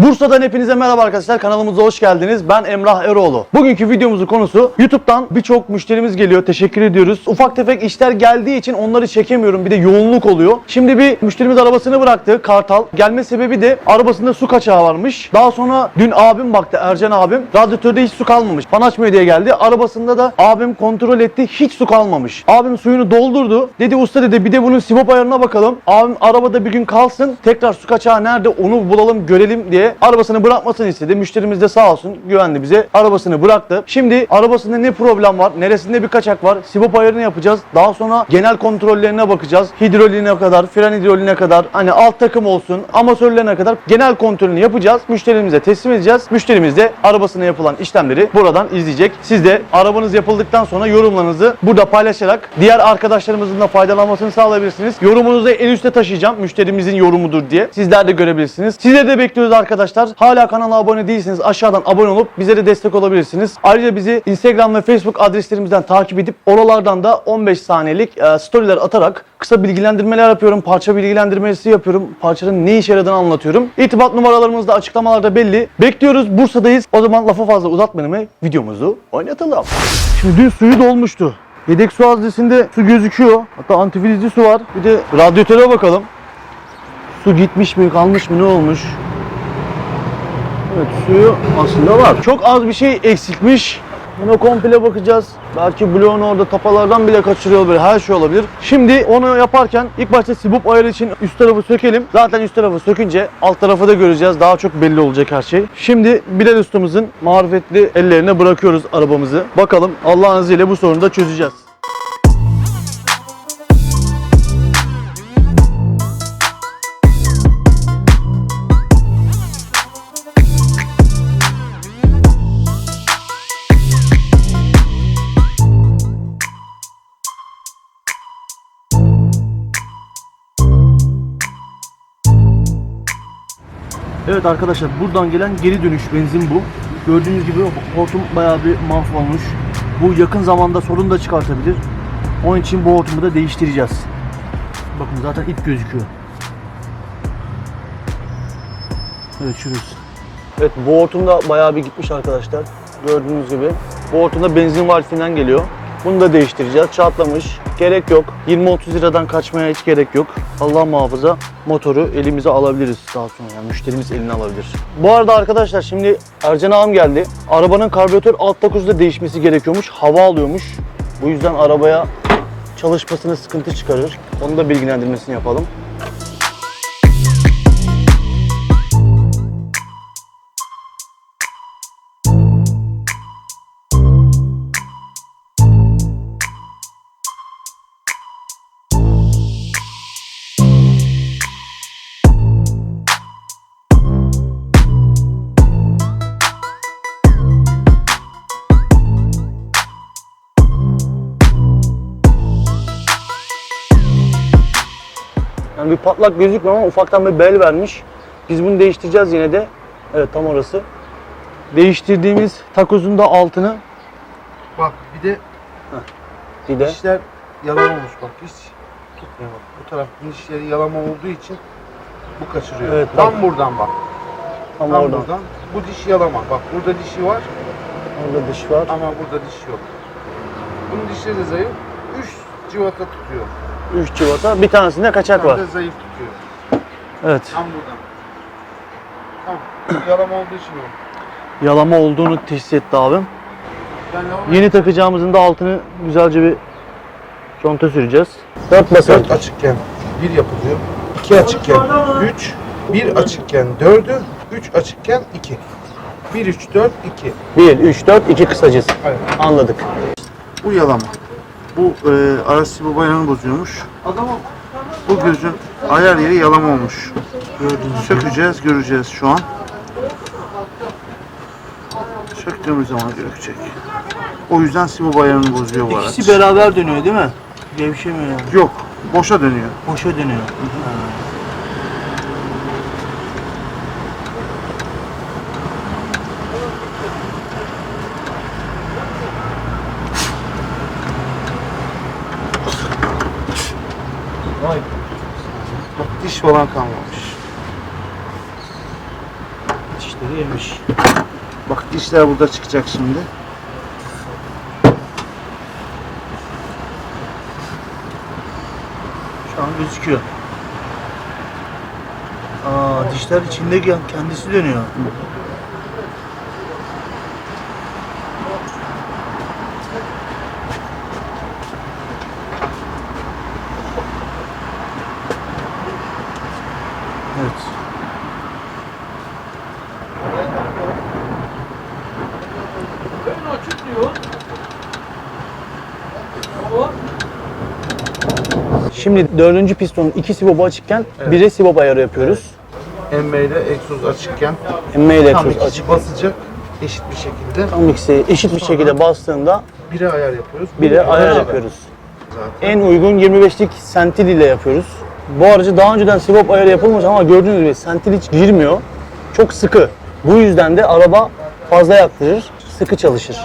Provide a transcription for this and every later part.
Bursa'dan hepinize merhaba arkadaşlar. Kanalımıza hoş geldiniz. Ben Emrah Eroğlu. Bugünkü videomuzun konusu YouTube'dan birçok müşterimiz geliyor. Teşekkür ediyoruz. Ufak tefek işler geldiği için onları çekemiyorum. Bir de yoğunluk oluyor. Şimdi bir müşterimiz arabasını bıraktı. Kartal. Gelme sebebi de arabasında su kaçağı varmış. Daha sonra dün abim baktı. Ercan abim. Radyatörde hiç su kalmamış. Fan açmıyor diye geldi. Arabasında da abim kontrol etti. Hiç su kalmamış. Abim suyunu doldurdu. Dedi usta dedi bir de bunun sivop ayarına bakalım. Abim arabada bir gün kalsın. Tekrar su kaçağı nerede onu bulalım görelim diye arabasını bırakmasını istedi. Müşterimiz de sağ olsun güvendi bize. Arabasını bıraktı. Şimdi arabasında ne problem var? Neresinde bir kaçak var? Sivop ayarını yapacağız. Daha sonra genel kontrollerine bakacağız. Hidroliğine kadar, fren hidroliğine kadar, hani alt takım olsun, amatörlerine kadar genel kontrolünü yapacağız. Müşterimize teslim edeceğiz. Müşterimiz de arabasına yapılan işlemleri buradan izleyecek. Siz de arabanız yapıldıktan sonra yorumlarınızı burada paylaşarak diğer arkadaşlarımızın da faydalanmasını sağlayabilirsiniz. Yorumunuzu en üste taşıyacağım. Müşterimizin yorumudur diye. Sizler de görebilirsiniz. Sizleri de bekliyoruz arkadaşlar. Hala kanala abone değilseniz aşağıdan abone olup bize de destek olabilirsiniz. Ayrıca bizi Instagram ve Facebook adreslerimizden takip edip oralardan da 15 saniyelik e, storyler atarak kısa bilgilendirmeler yapıyorum. Parça bilgilendirmesi yapıyorum. Parçanın ne işe yaradığını anlatıyorum. İrtibat numaralarımız da açıklamalarda belli. Bekliyoruz. Bursa'dayız. O zaman lafı fazla uzatmayalım ve videomuzu oynatalım. Şimdi dün suyu dolmuştu. Yedek su haznesinde su gözüküyor. Hatta antifrizli su var. Bir de radyatöre bakalım. Su gitmiş mi, kalmış mı, ne olmuş? Evet suyu aslında var. Çok az bir şey eksikmiş. Buna komple bakacağız. Belki bloğunu orada tapalardan bile kaçırıyor olabilir. Her şey olabilir. Şimdi onu yaparken ilk başta sibop ayarı için üst tarafı sökelim. Zaten üst tarafı sökünce alt tarafı da göreceğiz. Daha çok belli olacak her şey. Şimdi Bilal ustamızın marifetli ellerine bırakıyoruz arabamızı. Bakalım Allah'ın izniyle bu sorunu da çözeceğiz. Evet arkadaşlar buradan gelen geri dönüş benzin bu. Gördüğünüz gibi hortum bayağı bir mahvolmuş. Bu yakın zamanda sorun da çıkartabilir. Onun için bu hortumu da değiştireceğiz. Bakın zaten ip gözüküyor. Evet şurası. Evet bu hortum da bayağı bir gitmiş arkadaşlar. Gördüğünüz gibi. Bu hortumda benzin valfinden geliyor. Bunu da değiştireceğiz. Çatlamış. Gerek yok. 20-30 liradan kaçmaya hiç gerek yok. Allah muhafaza motoru elimize alabiliriz daha sonra. Yani müşterimiz eline alabilir. Bu arada arkadaşlar şimdi Ercan ağam geldi. Arabanın karbüratör alt takozda değişmesi gerekiyormuş. Hava alıyormuş. Bu yüzden arabaya çalışmasına sıkıntı çıkarır. Onu da bilgilendirmesini yapalım. Patlak gözükmüyor ama ufaktan bir bel vermiş. Biz bunu değiştireceğiz yine de. Evet tam orası. Değiştirdiğimiz takozun da altını Bak bir de bir de dişler yalama olmuş bak hiç tutmuyor bak. Bu taraf dişleri yalama olduğu için bu kaçırıyor. Evet, Tam bak. buradan bak. tam Tam oradan. buradan. Bu diş yalama. Bak burada dişi var Orada dış var. ama burada diş yok. Bunun dişleri de zayıf. 3 civata tutuyor. 3 civata. Bir tanesinde kaçak Bir tane var. de zayıf tutuyor. Evet. Tam buradan. Tam yalama olduğu için o. Yalama olduğunu teşhis etti abim. Yani Yeni takacağımızın da altını güzelce bir conta süreceğiz. 4 basamak. 4 açıkken 1 yapılıyor. 2 açıkken 3, 1 açıkken 4'ü, 3 açıkken 2. 1, 3, 4, 2. 1, 3, 4, 2 kısacız. Evet. Anladık. Bu yalama. Bu e, arası bu bayanı bozuyormuş. Bu gözün ayar yeri yalama olmuş. Sökeceğiz, göreceğiz şu an. Söktüğümüz zaman gözükecek. O yüzden sibo bayanını bozuyor bu araç. İkisi beraber dönüyor değil mi? Gevşemiyor yani. Yok, boşa dönüyor. Boşa dönüyor. Bak diş falan kalmamış. dişleri yemiş. Bak dişler burada çıkacak şimdi. Şu an gözüküyor. Aa dişler içinde kendisi dönüyor. Evet. Şimdi dördüncü pistonun iki sibobu açıkken bire sibop ayarı yapıyoruz. Emme ile egzoz açıkken Emme ile tam ikisi açık. basacak eşit bir şekilde. Tam ikisi eşit bir şekilde bastığında Bire ayar yapıyoruz. bire ayar yapıyoruz. En uygun 25'lik sentil ile yapıyoruz. Bu aracı daha önceden sibop ayarı yapılmış ama gördüğünüz gibi sentil hiç girmiyor. Çok sıkı. Bu yüzden de araba fazla yaktırır, sıkı çalışır.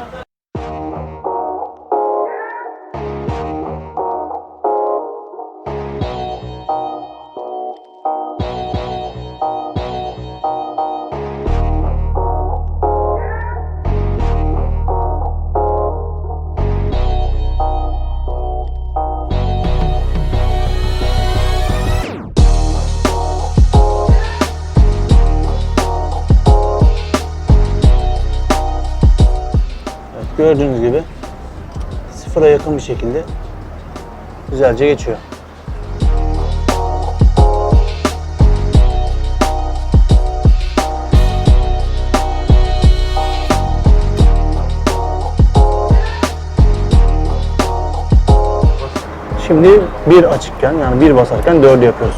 Sıfıra yakın bir şekilde güzelce geçiyor. Şimdi bir açıkken yani bir basarken dördü yapıyoruz.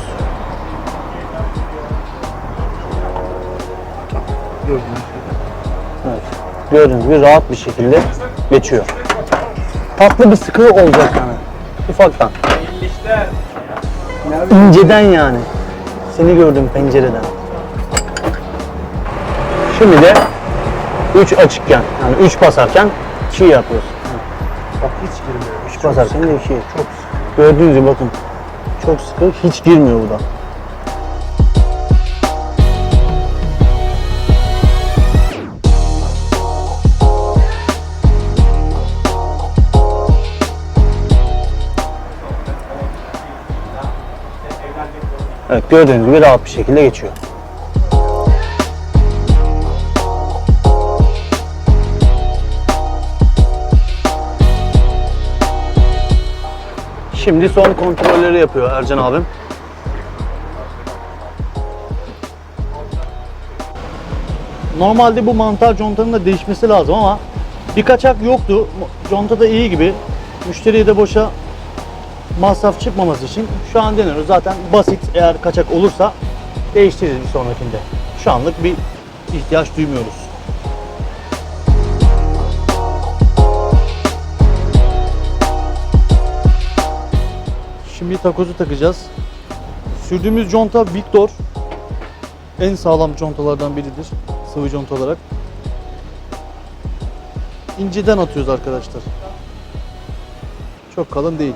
Evet. Gördüğünüz gibi rahat bir şekilde geçiyor. Tatlı bir sıkı olacak yani. Ufaktan. İnceden yani. Seni gördüm pencereden. Şimdi de 3 açıkken yani 3 basarken 2 yapıyoruz. Bak hiç girmiyor. 3 basarken de 2. Çok Gördüğünüz gibi bakın. Çok sıkı hiç girmiyor bu da. Evet gördüğünüz gibi rahat bir şekilde geçiyor. Şimdi son kontrolleri yapıyor Ercan abim. Normalde bu mantar contanın da değişmesi lazım ama bir kaçak yoktu. Conta da iyi gibi. Müşteriye de boşa masraf çıkmaması için şu an deniyoruz. Zaten basit eğer kaçak olursa değiştiririz bir sonrakinde. Şu anlık bir ihtiyaç duymuyoruz. Şimdi takozu takacağız. Sürdüğümüz conta Victor. En sağlam contalardan biridir. Sıvı conta olarak. İnceden atıyoruz arkadaşlar. Çok kalın değil.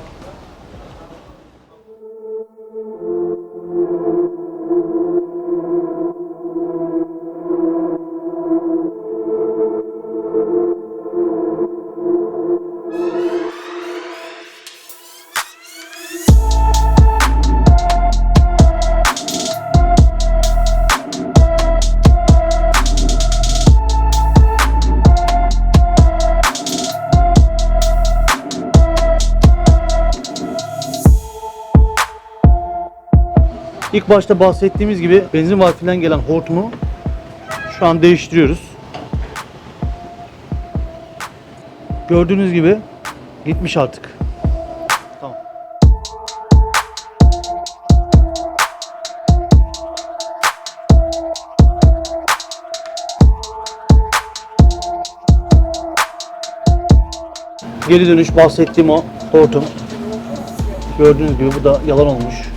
İlk başta bahsettiğimiz gibi benzin valfinden gelen hortumu şu an değiştiriyoruz. Gördüğünüz gibi gitmiş artık. Tamam. Geri dönüş bahsettiğim o hortum. Gördüğünüz gibi bu da yalan olmuş.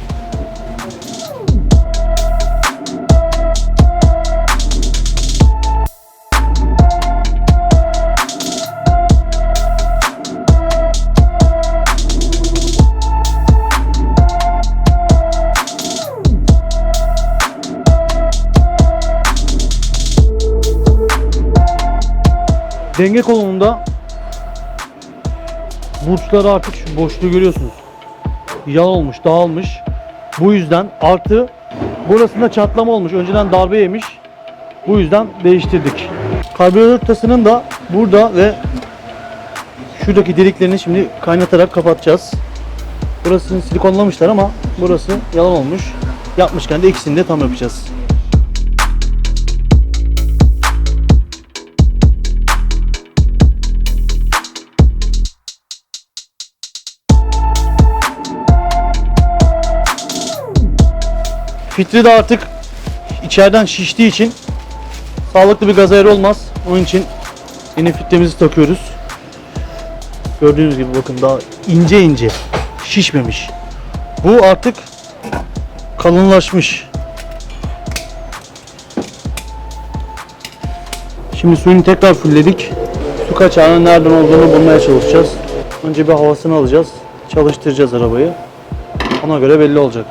Denge kolonunda burçları artık şu boşluğu görüyorsunuz. Yağ olmuş, dağılmış. Bu yüzden artı burasında çatlama olmuş. Önceden darbe yemiş. Bu yüzden değiştirdik. Karbüratör tasının da burada ve şuradaki deliklerini şimdi kaynatarak kapatacağız. Burasını silikonlamışlar ama burası yalan olmuş. Yapmışken de ikisini de tam yapacağız. Filtre de artık içeriden şiştiği için sağlıklı bir gaz ayarı olmaz. Onun için yine filtremizi takıyoruz. Gördüğünüz gibi bakın daha ince ince şişmemiş. Bu artık kalınlaşmış. Şimdi suyunu tekrar fullledik. Su kaçağının nereden olduğunu bulmaya çalışacağız. Önce bir havasını alacağız. Çalıştıracağız arabayı. Ona göre belli olacak.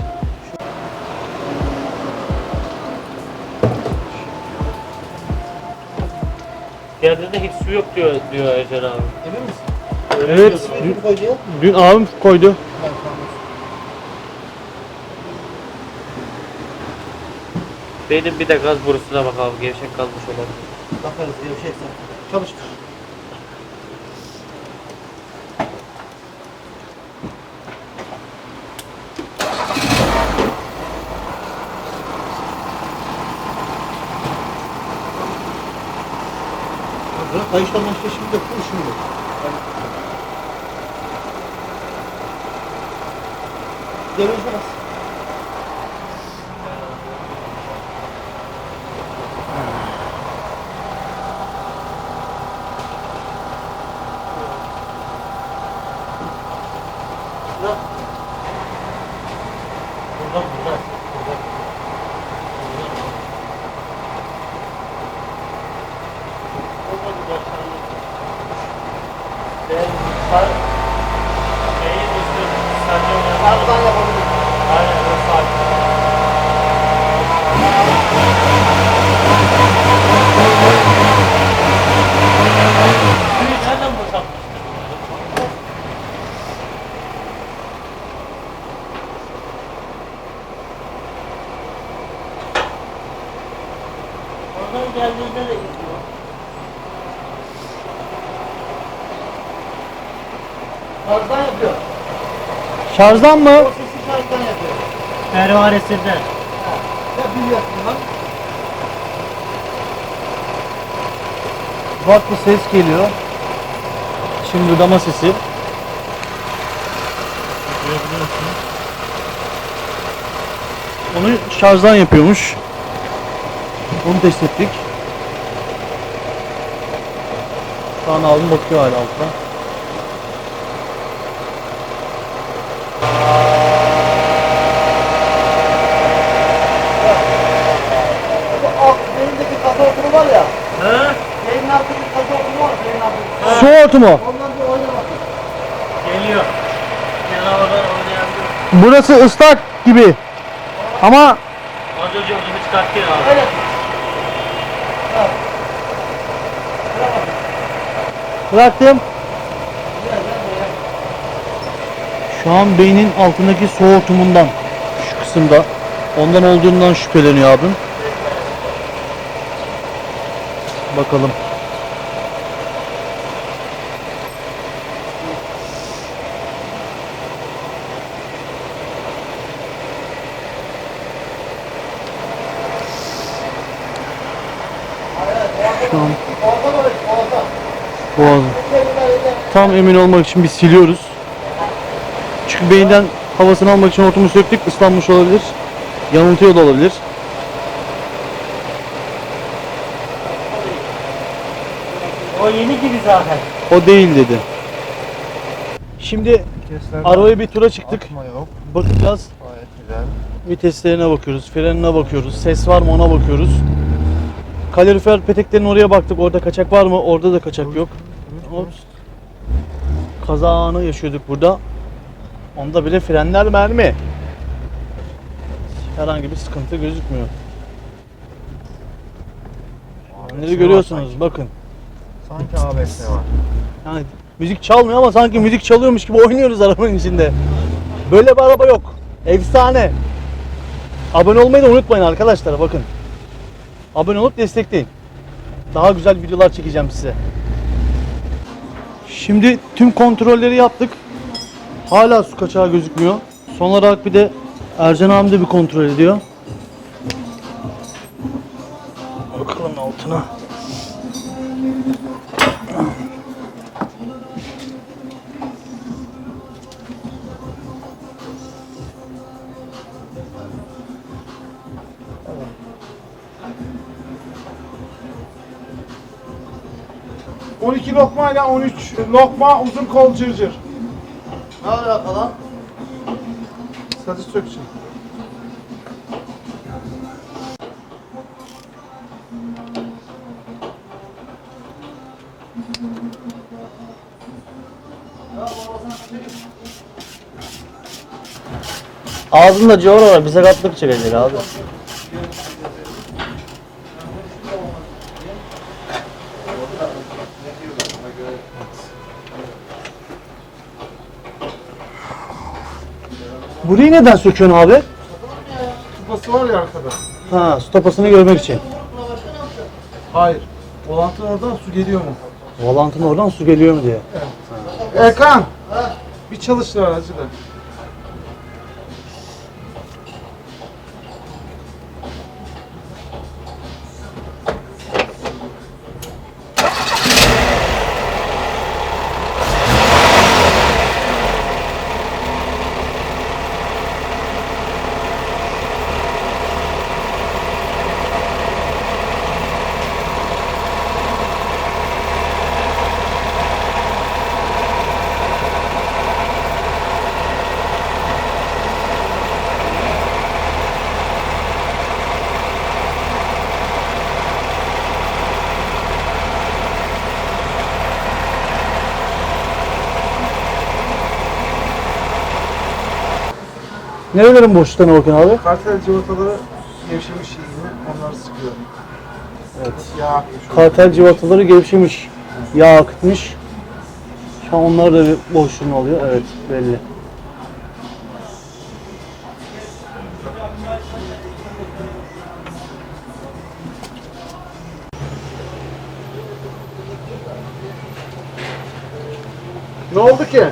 Diğerlerinde hiç su yok diyor diyor Ece abi. Evet. Dün, dün abim koydu. Benim bir de gaz borusuna bakalım gevşek kalmış olabilir. Bakarız gevşeksen. Çalıştır. Kayıştan başka şimdi full şimdi. Devirmez. Buradan buradan. buradan. Olmadı başkanım. Ben sar şeyin üstü sadece Arkadan yapabilirim. Aynen o saat. Suyu nereden bulsam? Oradan geldiğinde de gidiyor. Arkadan yapıyor. Şarjdan mı? Sesi şarkıdan yapıyor. Pervanesinden. Ya biliyorsun lan. Bak bir ses geliyor. Şimdi dama sesi. Onu şarjdan yapıyormuş. Onu test ettik. Şu an abim bakıyor hala altta. Bu alt beynindeki kasa okumu var ya. Ha? Beynin altındaki kasa okumu var. Beynin bir oynamak. Geliyor. Canavarlar. Burası ıslak gibi. Ama Az önce onu çıkarttın abi. Evet. Ha. bıraktım. Şu an beynin altındaki su hortumundan şu kısımda ondan olduğundan şüpheleniyor abim. Bakalım. An boğazım. Tam emin olmak için bir siliyoruz. Çünkü beyinden havasını almak için hortumu söktük. ıslanmış olabilir. Yanıltıyor da olabilir. O yeni gibi zaten. O değil dedi. Şimdi arabaya bir tura çıktık. Bakacağız. Gayet güzel. Viteslerine bakıyoruz, frenine bakıyoruz, ses var mı ona bakıyoruz. Kalorifer peteklerin oraya baktık. Orada kaçak var mı? Orada da kaçak yok. Ops. Kaza anı yaşıyorduk burada. Onda bile frenler mermi. Herhangi bir sıkıntı gözükmüyor. Frenleri görüyorsunuz bakın. Sanki ABS var. Yani müzik çalmıyor ama sanki müzik çalıyormuş gibi oynuyoruz arabanın içinde. Böyle bir araba yok. Efsane. Abone olmayı da unutmayın arkadaşlar bakın. Abone olup destekleyin. Daha güzel videolar çekeceğim size. Şimdi tüm kontrolleri yaptık. Hala su kaçağı gözükmüyor. Son olarak bir de Ercan abi de bir kontrol ediyor. Bakalım altına. 12 lokma ile 13 lokma uzun kol cırcır. Ne alaka lan? Satış sökçü. Ağzında civara var. Bize katlık çekecek abi. Burayı neden söküyorsun abi? Kupası var ya arkada. Ha, stopasını görmek için. Hayır. Volantın oradan su geliyor mu? Volantın oradan su geliyor mu diye. Erkan. Bir çalıştır aracı da. Nerelerin boşluklarına bakın abi? Kartel civataları gevşemiş yine onları sıkıyor. Evet. Yağ akmış. Kartel civataları gevşemiş. Yağ akıtmış. Şu an onlar da bir boşluğunu alıyor. Evet belli. Ne oldu ki?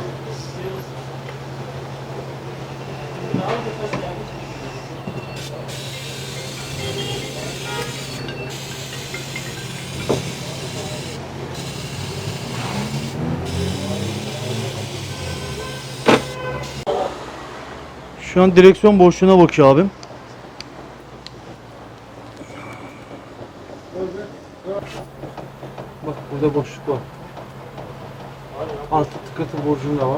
Şu an direksiyon boşluğuna bakıyor abim. Bak burada boşluk var. Altı tıkatı borcunda var.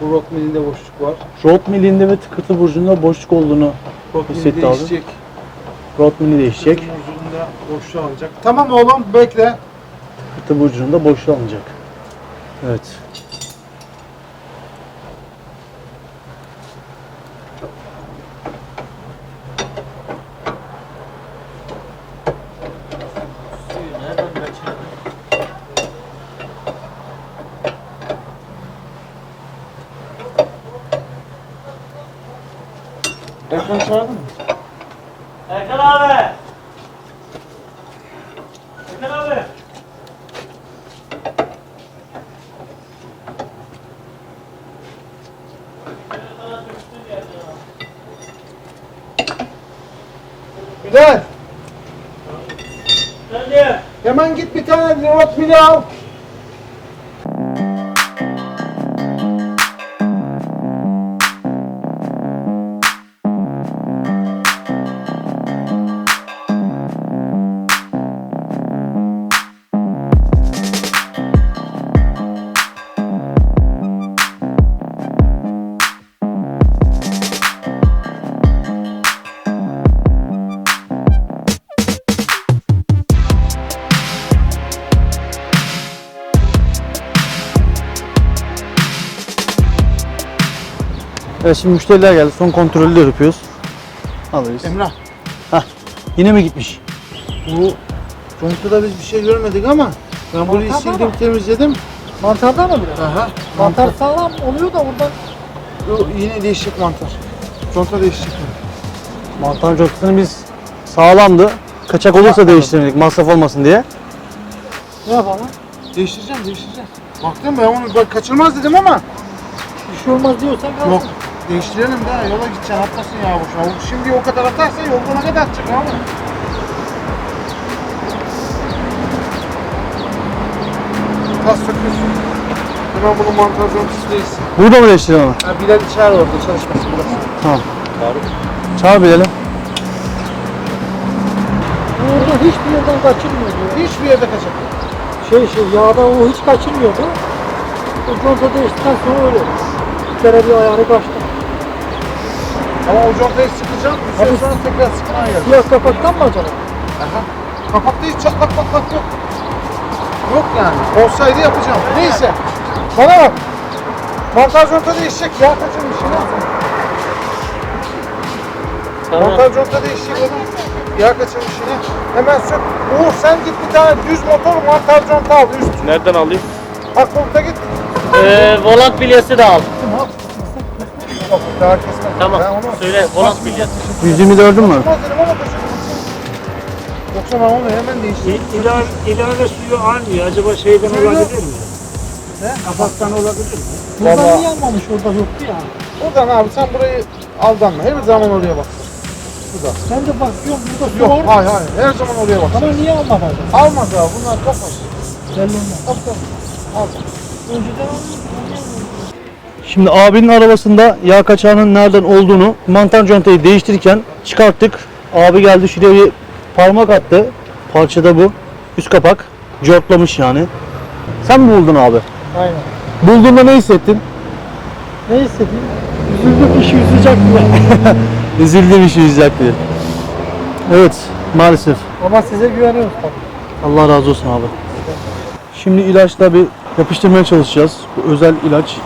Bu Rockman'inde boşluk var. Rot milinde ve tıkıtı burcunda boşluk olduğunu Rockman'i Hissetti abi. değişecek. Rot mili değişecek. Uzunluğunda boşluğu alacak. Tamam oğlum bekle. Tıkıtı burcunda boşluğu alınacak. Evet. Erkan çağırdın mı? Erkan abi! Erkan abi! Bilal Efendim? hemen git bir tane Rockman'i al. Evet şimdi müşteriler geldi. Son kontrolü de yapıyoruz. Alırız. Emrah Yine mi gitmiş? bu Conto'da biz bir şey görmedik ama Ben burayı Mantar sildim var. temizledim. Mantarda mı biraz? Aha. Mantar sağlam oluyor da buradan Yo, yine değişecek mantar. Conta değişecek. Mantar contasını biz sağlamdı. Kaçak olursa değiştirmedik masraf olmasın diye. ne yapalım? Değiştireceğim, değiştireceğim. Baktım ben onu bak kaçırmaz dedim ama. Bir şey olmaz diyorsan kalsın. Yok. Değiştirelim de yola gideceksin atmasın ya boşuna. O Şimdi o kadar atarsa yolda ne kadar atacak abi? Tas söküyorsun. Hemen bunu mantar contası değilsin. Burada mı değiştirelim onu? Ha Bilal içer orada çalışmasın burası. Tamam. Çağır bilelim. Burada hiçbir yerden kaçırmıyor diyor. Hiçbir yerde kaçak. yok. Şey şey yağda o hiç kaçırmıyordu. O conta değiştikten sonra öyle. Bir kere bir ayarı kaçtı. Ama o contayı sıkacağım. Bir süre Abi- sonra tekrar sıkman gerekiyor. Siyah kapaktan mı acaba? Aha. Kapakta hiç çatlak patlak yok. Yok yani. Olsaydı yapacağım. Neyse. Bana bak. Mantar conta değişecek. Yağ kaçırmış ya. Tamam. Mantar conta değişecek oğlum. Yağ kaçırmış yine. Hemen sök. Uğur sen git bir tane düz motor mantar conta al. Üst. Nereden alayım? Akbolt'a git. Ee, volant bilyesi de al. Yok daha. Tamam. Söyle volant bilyesi. 124'ün mü? Olmaz dedim ama taşıdım. Yoksa ben onu hemen değiştireyim. İlave, ilave suyu almıyor. Acaba şeyden olabilir mi? Ne? Kapaktan olabilir mi? Buradan Vallahi- niye almamış orada yoktu ya. Buradan abi sen burayı aldanma. Her zaman oraya bak. Şurada. Ben de bakıyorum burada su Yok var. hayır hayır. Her zaman oraya bak. Ama niye almadın? Almaz abi bunlar çok hoş. Belli olmaz. Al. Önceden almıştım. Şimdi abinin arabasında yağ kaçağının nereden olduğunu mantar contayı değiştirirken çıkarttık. Abi geldi şuraya bir parmak attı. Parçada bu. Üst kapak. Cortlamış yani. Sen mi buldun abi? Aynen. Bulduğunda ne hissettin? Ne istediğim? Üzüldüm işi üzecek bile. Üzüldüm işi yüzecek diye. Evet maalesef. Ama size güveniyoruz tabii. Allah razı olsun abi. Şimdi ilaçla bir yapıştırmaya çalışacağız. Bu özel ilaç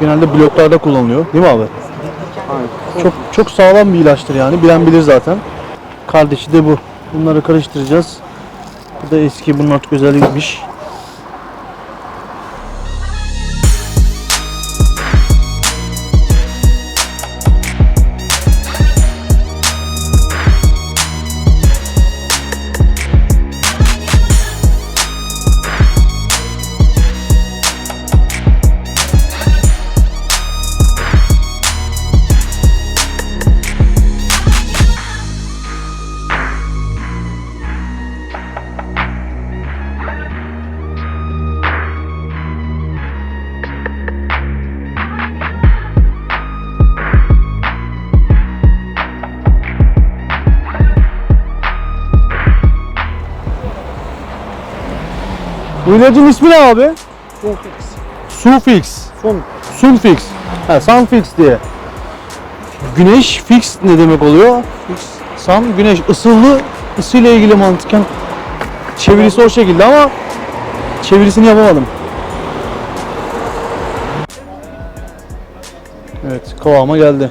genelde bloklarda kullanılıyor. Değil mi abi? Çok çok sağlam bir ilaçtır yani. Bilen bilir zaten. Kardeşi de bu. Bunları karıştıracağız. Bu da eski bunun artık özellikmiş. Bu ilacın ismi ne abi? Sufix. Sun. Sunfix. Ha, Sunfix diye. Güneş fix ne demek oluyor? Sun güneş ısılı ısıyla ilgili mantıken çevirisi o şekilde ama çevirisini yapamadım. Evet kıvama geldi.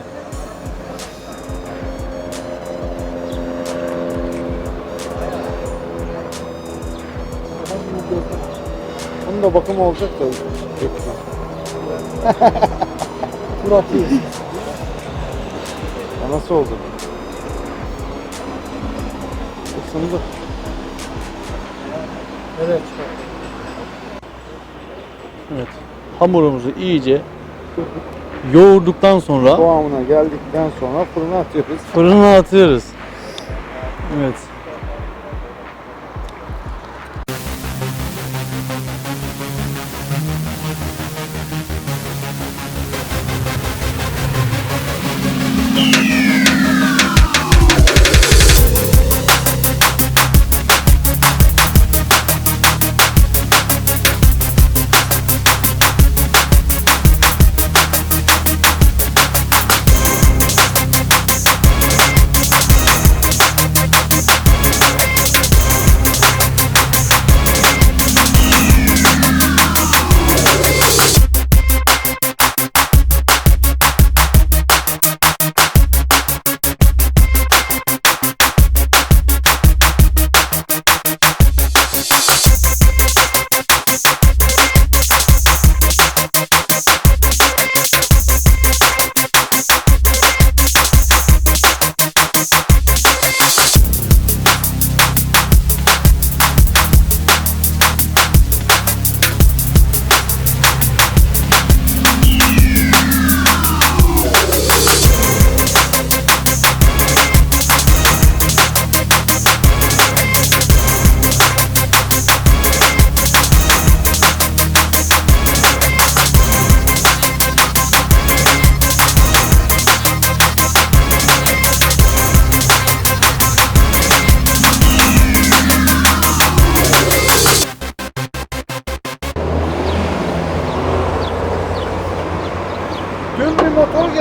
Bakımı olacak da. Murat iyi. Ya nasıl oldu? Isındı. Evet. Evet. Hamurumuzu iyice yoğurduktan sonra Kıvamına geldikten sonra fırına atıyoruz. fırına atıyoruz. Evet.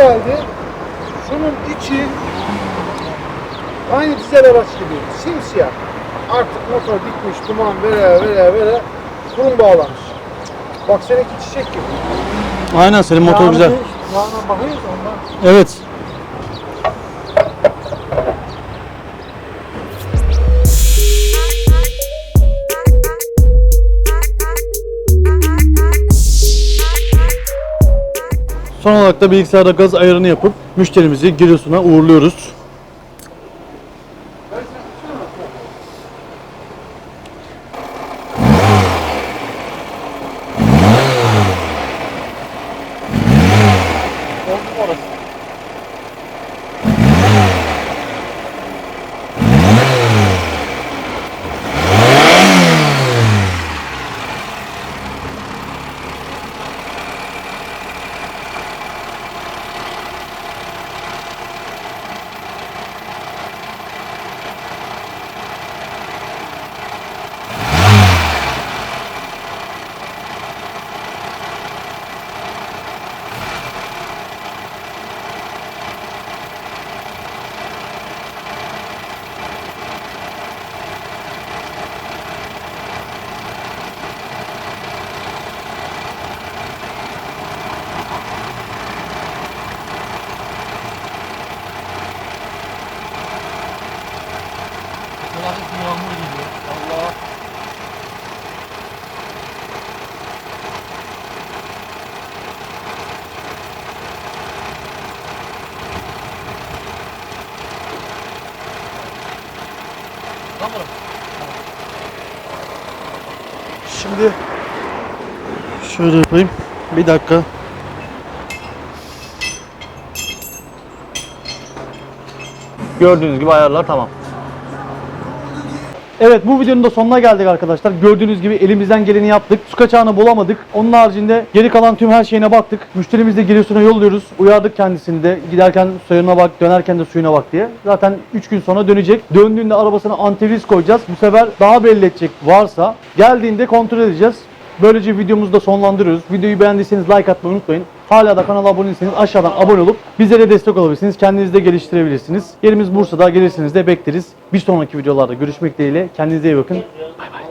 Geldi. Şunun içi aynı dizel araç gibi simsiyah. Artık motor bitmiş, duman vere vere vere kurum bağlamış. Bak seninki çiçek gibi. Aynen senin motor güzel. Yağına bakıyoruz ondan. Evet. Son olarak da bilgisayarda gaz ayarını yapıp müşterimizi Giresun'a uğurluyoruz. Şimdi şöyle yapayım. Bir dakika. Gördüğünüz gibi ayarlar tamam. Evet bu videonun da sonuna geldik arkadaşlar. Gördüğünüz gibi elimizden geleni yaptık. Su kaçağını bulamadık. Onun haricinde geri kalan tüm her şeyine baktık. Müşterimiz de Giresun'a yolluyoruz. Uyardık kendisini de. Giderken suyuna bak, dönerken de suyuna bak diye. Zaten 3 gün sonra dönecek. Döndüğünde arabasına antivriz koyacağız. Bu sefer daha belli edecek varsa geldiğinde kontrol edeceğiz. Böylece videomuzu da sonlandırıyoruz. Videoyu beğendiyseniz like atmayı unutmayın. Hala da kanala abone değilseniz aşağıdan abone olup bizlere destek olabilirsiniz. Kendinizi de geliştirebilirsiniz. Yerimiz Bursa'da gelirseniz de bekleriz. Bir sonraki videolarda görüşmek dileğiyle. Kendinize iyi bakın. Bay bay.